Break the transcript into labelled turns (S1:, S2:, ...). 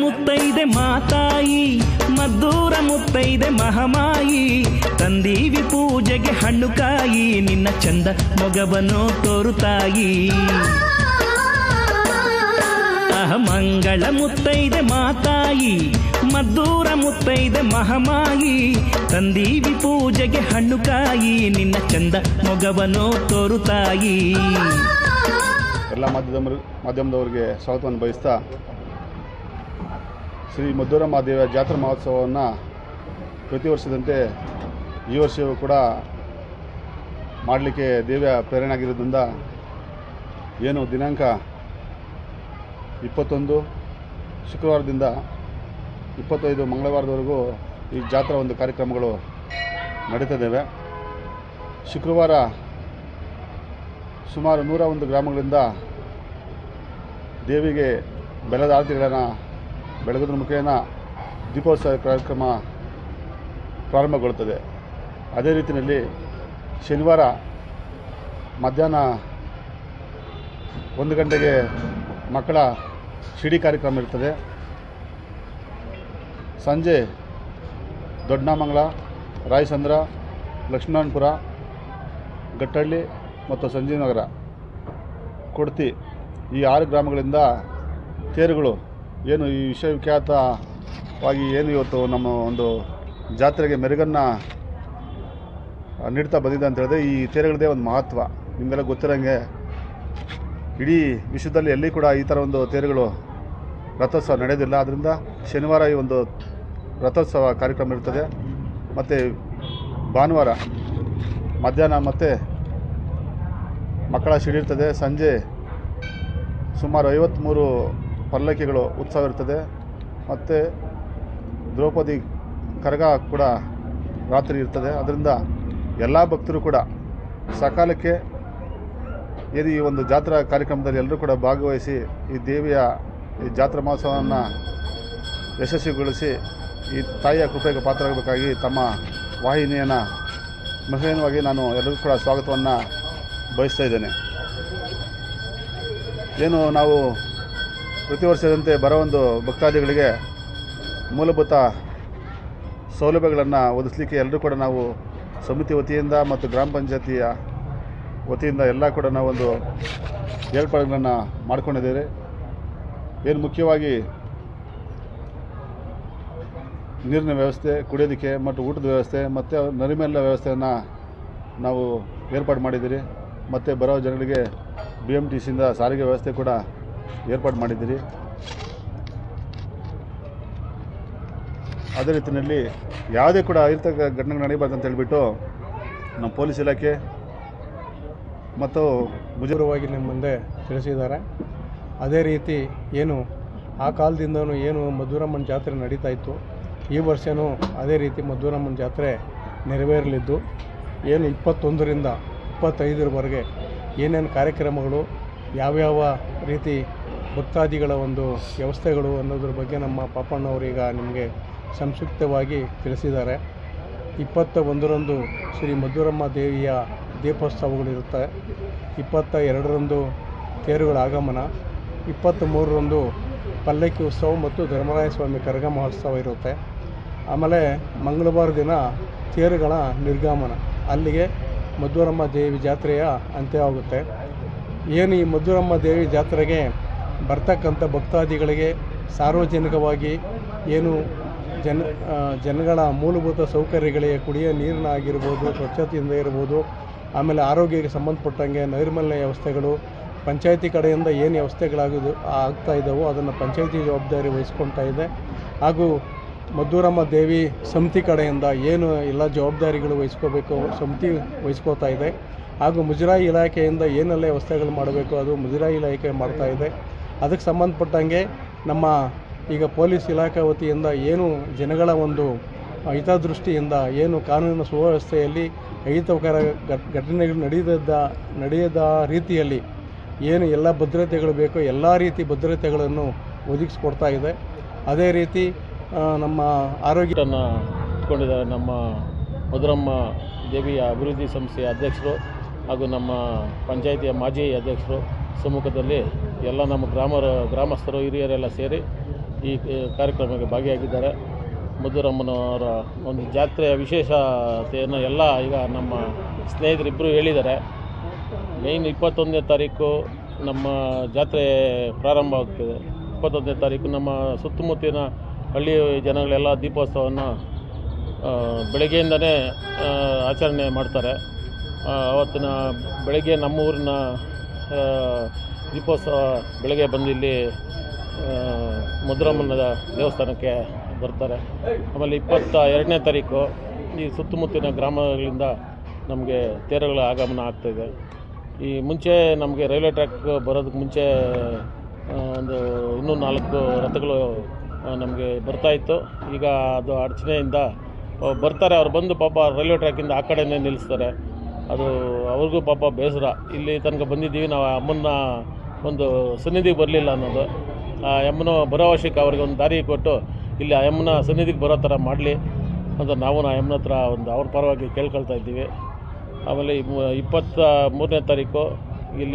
S1: ಮುತ್ತೈದೆ ಮಾತಾಯಿ, ಮದ್ದೂರ ಮುತ್ತೈದೆ ಮಹಮಾಯಿ. ತಂದೀವಿ ಪೂಜೆಗೆ ಹಣ್ಣು ಕಾಯಿ, ನಿನ್ನ ಚಂದ ಮೊಗವನ್ನು ತೋರುತ್ತಾಯಿ. ಮಂಗಳ ಮುತ್ತೈದೆ ಮಾತಾಯಿ, ಮದ್ದೂರ ಮುತ್ತೈದೆ ಮಹಮಾಯಿ. ತಂದೀವಿ ಪೂಜೆಗೆ ಹಣ್ಣು ಕಾಯಿ, ನಿನ್ನ ಚಂದ ಮೊಗವನ್ನು ತೋರುತ್ತಾಯಿ.
S2: ಎಲ್ಲ ಮಾಧ್ಯಮ ಮಾಧ್ಯಮದವರಿಗೆ ಸ್ವಾಗತವನ್ನು ಬಯಸ್ತಾ ಶ್ರೀ ಮಧುರ ದೇವಿಯ ಜಾತ್ರಾ ಮಹೋತ್ಸವವನ್ನು ಪ್ರತಿ ವರ್ಷದಂತೆ ಈ ವರ್ಷವೂ ಕೂಡ ಮಾಡಲಿಕ್ಕೆ ದೇವಿಯ ಪ್ರೇರಣೆ ಆಗಿರೋದ್ರಿಂದ ಏನು ದಿನಾಂಕ ಇಪ್ಪತ್ತೊಂದು, ಶುಕ್ರವಾರದಿಂದ ಇಪ್ಪತ್ತೈದು ಮಂಗಳವಾರದವರೆಗೂ ಈ ಜಾತ್ರಾ ಒಂದು ಕಾರ್ಯಕ್ರಮಗಳು ನಡೀತಿದ್ದೇವೆ ಶುಕ್ರವಾರ ಸುಮಾರು ನೂರ ಒಂದು ಗ್ರಾಮಗಳಿಂದ ದೇವಿಗೆ ಬೆಲ್ಲದ ಆರತಿಗಳನ್ನು ಬೆಳಗೋದ್ರ ಮುಖೇನ ದೀಪೋತ್ಸವ ಕಾರ್ಯಕ್ರಮ ಪ್ರಾರಂಭಗೊಳ್ಳುತ್ತದೆ. ಅದೇ ರೀತಿಯಲ್ಲಿ ಶನಿವಾರ ಮಧ್ಯಾಹ್ನ ಒಂದು ಗಂಟೆಗೆ ಮಕ್ಕಳ ಶಿಡಿ ಕಾರ್ಯಕ್ರಮ ಇರ್ತದೆ. ಸಂಜೆ ದೊಡ್ಡನಾಮಂಗಲ, ರಾಯಸಂದ್ರ, ಲಕ್ಷ್ಮೀನಾರಾಯಣಪುರ, ಗಟ್ಟಳ್ಳಿ ಮತ್ತು ಸಂಜೀವನಗರ ಕೊಡ್ತಿ ಈ ಆರು ಗ್ರಾಮಗಳಿಂದ ತೇರುಗಳು ಏನು ಈ ವಿಶ್ವವಿಖ್ಯಾತವಾಗಿ ಏನು ಇವತ್ತು ನಮ್ಮ ಒಂದು ಜಾತ್ರೆಗೆ ಮೆರುಗನ್ನು ನೀಡ್ತಾ ಬಂದಿದೆ ಅಂತ ಹೇಳಿದ್ರೆ ಈ ತೇರುಗಳದೇ ಒಂದು ಮಹತ್ವ. ನಿಮಗೆಲ್ಲ ಗೊತ್ತಿರೋಂಗೆ ಇಡೀ ವಿಶ್ವದಲ್ಲಿ ಎಲ್ಲಿ ಕೂಡ ಈ ಥರ ಒಂದು ತೇರುಗಳು ರಥೋತ್ಸವ ನಡೆಯೋದಿಲ್ಲ ಆದ್ದರಿಂದ ಶನಿವಾರ ಈ ಒಂದು ರಥೋತ್ಸವ ಕಾರ್ಯಕ್ರಮ ಇರ್ತದೆ. ಮತ್ತು ಭಾನುವಾರ ಮಧ್ಯಾಹ್ನ ಮತ್ತು ಮಕ್ಕಳ ಶಿಡಿರ್ತದೆ ಸಂಜೆ ಸುಮಾರು ಐವತ್ತ್ಮೂರು ಪಲ್ಲಕ್ಕಿಗಳು ಉತ್ಸವ ಇರ್ತದೆ. ಮತ್ತು ದ್ರೌಪದಿ ಕರಗ ಕೂಡ ರಾತ್ರಿ ಇರ್ತದೆ. ಅದರಿಂದ ಎಲ್ಲ ಭಕ್ತರು ಕೂಡ ಸಕಾಲಕ್ಕೆ ಏನು ಈ ಒಂದು ಜಾತ್ರಾ ಕಾರ್ಯಕ್ರಮದಲ್ಲಿ ಎಲ್ಲರೂ ಕೂಡ ಭಾಗವಹಿಸಿ ಈ ದೇವಿಯ ಈ ಜಾತ್ರಾ ಮಹೋತ್ಸವವನ್ನು ಯಶಸ್ವಿಗೊಳಿಸಿ ಈ ತಾಯಿಯ ಕೃಪೆಗೆ ಪಾತ್ರರಾಗಬೇಕಾಗಿ ತಮ್ಮ ವಾಹಿನಿಯನ್ನು ಮಹೇನವಾಗಿ ನಾನು ಎಲ್ಲರಿಗೂ ಕೂಡ ಸ್ವಾಗತವನ್ನು ಬಯಸ್ತಾ ಇದ್ದೇನೆ. ಏನು ನಾವು ಪ್ರತಿ ವರ್ಷದಂತೆ ಬರೋ ಒಂದು ಭಕ್ತಾದಿಗಳಿಗೆ ಮೂಲಭೂತ ಸೌಲಭ್ಯಗಳನ್ನು ಒದಗಿಸ್ಲಿಕ್ಕೆ ಎಲ್ಲರೂ ಕೂಡ ನಾವು ಸಮಿತಿ ವತಿಯಿಂದ ಮತ್ತು ಗ್ರಾಮ ಪಂಚಾಯತಿಯ ವತಿಯಿಂದ ಎಲ್ಲ ಕೂಡ ನಾವೊಂದು ಏರ್ಪಾಡುಗಳನ್ನು ಮಾಡ್ಕೊಂಡಿದ್ದೇವೆ. ಏನು ಮುಖ್ಯವಾಗಿ ನೀರಿನ ವ್ಯವಸ್ಥೆ, ಕುಡಿಯೋದಕ್ಕೆ ಮತ್ತು ಊಟದ ವ್ಯವಸ್ಥೆ ಮತ್ತು ನರಿಮೆಲ್ಲ ವ್ಯವಸ್ಥೆಯನ್ನು ನಾವು ಏರ್ಪಾಡು ಮಾಡಿದ್ದೀರಿ. ಮತ್ತು ಬರೋ ಜನಗಳಿಗೆ ಬಿ ಎಂ ಟಿ ಸಿಯಿಂದ ಸಾರಿಗೆ ವ್ಯವಸ್ಥೆ ಕೂಡ ಏರ್ಪಾಡು ಮಾಡಿದ್ದೀರಿ. ಅದೇ ರೀತಿಯಲ್ಲಿ ಯಾವುದೇ ಕೂಡ ಅಹಿತಕ ಘಟನೆಗಳು ನಡೀಬಾರ್ದು ಅಂತ ಹೇಳಿಬಿಟ್ಟು ನಮ್ಮ ಪೊಲೀಸ್ ಇಲಾಖೆ ಮತ್ತು
S3: ಮುಜುಗರವಾಗಿ ನಿಮ್ಮ ಮುಂದೆ ತಿಳಿಸಿದ್ದಾರೆ. ಅದೇ ರೀತಿ ಏನು ಆ ಕಾಲದಿಂದನೂ ಏನು ಮಧುರಮ್ಮನ ಜಾತ್ರೆ ನಡೀತಾ ಇತ್ತು. ಈ ವರ್ಷವೂ ಅದೇ ರೀತಿ ಮಧುರಮ್ಮನ ಜಾತ್ರೆ ನೆರವೇರಲಿದ್ದು, ಏನು ಇಪ್ಪತ್ತೊಂದರಿಂದ ಇಪ್ಪತ್ತೈದರವರೆಗೆ ಏನೇನು ಕಾರ್ಯಕ್ರಮಗಳು, ಯಾವ್ಯಾವ ರೀತಿ ಭಕ್ತಾದಿಗಳ ಒಂದು ವ್ಯವಸ್ಥೆಗಳು ಅನ್ನೋದ್ರ ಬಗ್ಗೆ ನಮ್ಮ ಪಾಪಣ್ಣವರೀಗ ನಿಮಗೆ ಸಂಕ್ಷಿಪ್ತವಾಗಿ ತಿಳಿಸಿದ್ದಾರೆ. ಇಪ್ಪತ್ತ ಒಂದರಂದು ಶ್ರೀ ಮಧುರಮ್ಮ ದೇವಿಯ ದೀಪೋತ್ಸವಗಳಿರುತ್ತೆ ಇಪ್ಪತ್ತ ಎರಡರಂದು ತೇರುಗಳ ಆಗಮನ. ಇಪ್ಪತ್ತ ಮೂರರಂದು ಪಲ್ಲಕ್ಕಿ ಉತ್ಸವ ಮತ್ತು ಧರ್ಮರಾಯ ಸ್ವಾಮಿ ಕರಗ ಮಹೋತ್ಸವ ಇರುತ್ತೆ. ಆಮೇಲೆ ಮಂಗಳವಾರ ದಿನ ತೇರುಗಳ ನಿರ್ಗಮನ. ಅಲ್ಲಿಗೆ ಮಧುರಮ್ಮ ದೇವಿ ಜಾತ್ರೆಯ ಅಂತ್ಯವಾಗುತ್ತೆ. ಏನು ಈ ಮಧುರಮ್ಮ ದೇವಿ ಜಾತ್ರೆಗೆ ಬರ್ತಕ್ಕಂಥ ಭಕ್ತಾದಿಗಳಿಗೆ ಸಾರ್ವಜನಿಕವಾಗಿ ಏನು ಜನ ಜನಗಳ ಮೂಲಭೂತ ಸೌಕರ್ಯಗಳಿಗೆ ಕುಡಿಯೋ ನೀರಿನ ಆಗಿರ್ಬೋದು, ಸ್ವಚ್ಛತೆಯಿಂದ ಇರ್ಬೋದು, ಆಮೇಲೆ ಆರೋಗ್ಯಕ್ಕೆ ಸಂಬಂಧಪಟ್ಟಂಗೆ ನೈರ್ಮಲ್ಯ ವ್ಯವಸ್ಥೆಗಳು, ಪಂಚಾಯತಿ ಕಡೆಯಿಂದ ಏನು ವ್ಯವಸ್ಥೆಗಳಾಗೋದು, ಆಗ್ತಾ ಇದ್ದಾವೋ ಅದನ್ನು ಪಂಚಾಯತಿ ಜವಾಬ್ದಾರಿ ವಹಿಸ್ಕೊಳ್ತಾ ಇದೆ. ಹಾಗೂ ಮದ್ದೂರಮ್ಮ ದೇವಿ ಸಮಿತಿ ಕಡೆಯಿಂದ ಏನು ಎಲ್ಲ ಜವಾಬ್ದಾರಿಗಳು ವಹಿಸ್ಕೋಬೇಕು, ಸಮಿತಿ ವಹಿಸ್ಕೋತಾ ಇದೆ. ಹಾಗೂ ಮುಜರಾಯಿ ಇಲಾಖೆಯಿಂದ ಏನೆಲ್ಲ ವ್ಯವಸ್ಥೆಗಳು ಮಾಡಬೇಕು ಅದು ಮುಜರಾಯಿ ಇಲಾಖೆ ಮಾಡ್ತಾ ಇದೆ. ಅದಕ್ಕೆ ಸಂಬಂಧಪಟ್ಟಂಗೆ ನಮ್ಮ ಈಗ ಪೊಲೀಸ್ ಇಲಾಖೆ ವತಿಯಿಂದ ಏನು ಜನಗಳ ಒಂದು ಹಿತದೃಷ್ಟಿಯಿಂದ ಏನು ಕಾನೂನಿನ ಸುವ್ಯವಸ್ಥೆಯಲ್ಲಿ ಅಹಿತಕರ ಘಟನೆಗಳು ನಡೆಯದ ನಡೆಯದ ರೀತಿಯಲ್ಲಿ ಏನು ಎಲ್ಲ ಭದ್ರತೆಗಳು ಬೇಕೋ ಎಲ್ಲ ರೀತಿ ಭದ್ರತೆಗಳನ್ನು ಒದಗಿಸ್ಕೊಡ್ತಾ ಇದೆ. ಅದೇ ರೀತಿ ನಮ್ಮ
S4: ಆರೋಗ್ಯವನ್ನು ಇಟ್ಕೊಂಡಿದ್ದ ನಮ್ಮ ಮಧುರಮ್ಮ ದೇವಿಯ ಅಭಿವೃದ್ಧಿ ಸಂಸ್ಥೆಯ ಅಧ್ಯಕ್ಷರು ಹಾಗೂ ನಮ್ಮ ಪಂಚಾಯಿತಿಯ ಮಾಜಿ ಅಧ್ಯಕ್ಷರು ಸಮ್ಮುಖದಲ್ಲಿ ಎಲ್ಲ ನಮ್ಮ ಗ್ರಾಮ ಗ್ರಾಮಸ್ಥರು, ಹಿರಿಯರೆಲ್ಲ ಸೇರಿ ಈ ಕಾರ್ಯಕ್ರಮಕ್ಕೆ ಭಾಗಿಯಾಗಿದ್ದಾರೆ. ಮಧುರಮ್ಮನವರ ಒಂದು ಜಾತ್ರೆಯ ವಿಶೇಷತೆಯನ್ನು ಎಲ್ಲ ಈಗ ನಮ್ಮ ಸ್ನೇಹಿತರಿಬ್ಬರು ಹೇಳಿದ್ದಾರೆ. ಮೇಯ್ನ್ ಇಪ್ಪತ್ತೊಂದನೇ ತಾರೀಕು ನಮ್ಮ ಜಾತ್ರೆ ಪ್ರಾರಂಭ ಆಗ್ತದೆ. ಇಪ್ಪತ್ತೊಂದನೇ ತಾರೀಕು ನಮ್ಮ ಸುತ್ತಮುತ್ತಲಿನ ಹಳ್ಳಿ ಜನಗಳೆಲ್ಲ ದೀಪೋತ್ಸವವನ್ನು ಬೆಳಗ್ಗೆಯಿಂದಲೇ ಆಚರಣೆ ಮಾಡ್ತಾರೆ. ಅವತ್ತಿನ ಬೆಳಗ್ಗೆ ನಮ್ಮ ಊರಿನ ದೀಪೋತ್ಸವ ಬೆಳಗ್ಗೆ ಬಂದು ಇಲ್ಲಿ ಮುದ್ರಮ್ಮನ ದೇವಸ್ಥಾನಕ್ಕೆ ಬರ್ತಾರೆ. ಆಮೇಲೆ ಇಪ್ಪತ್ತ ಎರಡನೇ ತಾರೀಕು ಈ ಸುತ್ತಮುತ್ತಿನ ಗ್ರಾಮಗಳಿಂದ ನಮಗೆ ತೇರುಗಳ ಆಗಮನ ಆಗ್ತಾಯಿದೆ ಈ ಮುಂಚೆ ನಮಗೆ ರೈಲ್ವೆ ಟ್ರ್ಯಾಕ್ ಬರೋದಕ್ಕೆ ಮುಂಚೆ ಒಂದು ಇನ್ನೂ ನಾಲ್ಕು ರಥಗಳು ನಮಗೆ ಬರ್ತಾಯಿತ್ತು ಈಗ ಅದು ಅಡಚಣೆಯಿಂದ ಬರ್ತಾರೆ. ಅವ್ರು ಬಂದು ಪಾಪ ರೈಲ್ವೆ ಟ್ರ್ಯಾಕಿಂದ ಆ ಕಡೆಯೇ ನಿಲ್ಲಿಸ್ತಾರೆ. ಅದು ಅವ್ರಿಗೂ ಪಾಪ ಬೇಸರ. ಇಲ್ಲಿ ತನಕ ಬಂದಿದ್ದೀವಿ, ನಾವು ಅಮ್ಮನ ಒಂದು ಸನ್ನಿಧಿಗೆ ಬರಲಿಲ್ಲ ಅನ್ನೋದು. ಆ ಯಮ್ಮನ ಬರೋ ವರ್ಷಕ್ಕೆ ಅವ್ರಿಗೆ ಒಂದು ದಾರಿ ಕೊಟ್ಟು, ಇಲ್ಲಿ ಆ ಅಮ್ಮನ ಸನ್ನಿಧಿಗೆ ಬರೋ ಥರ ಮಾಡಲಿ ಅಂತ ನಾವು ಆ ಅಮ್ಮನ ಹತ್ರ ಒಂದು ಅವ್ರ ಪರವಾಗಿ ಕೇಳ್ಕೊಳ್ತಾ ಇದ್ದೀವಿ. ಆಮೇಲೆ ಇಪ್ಪತ್ತ ಮೂರನೇ ತಾರೀಕು